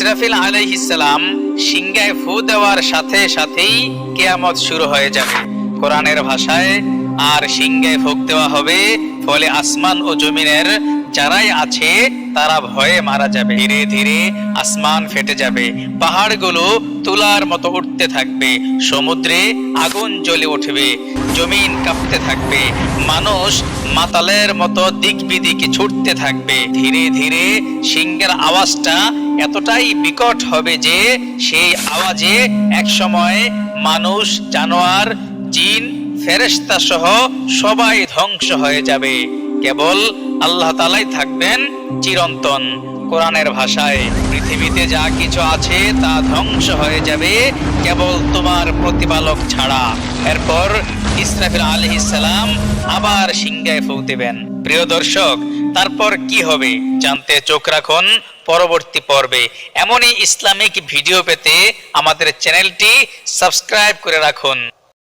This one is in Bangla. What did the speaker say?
ইসরাফিল আলাইহিসসালাম সিংহায় ফু দেওয়ার সাথে সাথেই কেয়ামত শুরু হয়ে যাবে। কোরআনের ভাষায়, আর সিংহায় ফুক দেওয়া হবে ফলে আসমান ও জমিনের যারাই আছে, তারা ভয়ে মারা যাবে। ধীরে ধীরে আসমান ফেটে যাবে। পাহাড়গুলো তুলার মতো উঠতে থাকবে। সমুদ্রে আগুন জ্বলে উঠবে। জমিন কাঁপতে থাকবে। মানুষ মাতালের মতো দিক বিদিকে ছুটতে থাকবে। ধীরে ধীরে সিংহের আওয়াজটা এতটাই বিকট হবে যে, সেই আওয়াজে একসময় মানুষ, জানোয়ার, জিন ফেরেশতা সহ সবাই ধ্বংস হয়ে যাবে। কেবল আল্লাহ তালাই থাকবেন চিরন্তন। কোরআনের ভাষায় পৃথিবীতে যা কিছু আছে তা ধ্বংস হয়ে যাবে কেবল তোমার প্রতিপালক ছাড়া। এরপর ইসরাফিল আলাইহিস সালাম আবার সিংহায় ফুক দেবেন প্রিয় দর্শক, তারপর কি হবে জানতে চোখ রাখুন পরবর্তী পর্বে। এমনই ইসলামিক ভিডিও পেতে আমাদের চ্যানেলটি সাবস্ক্রাইব করে রাখুন।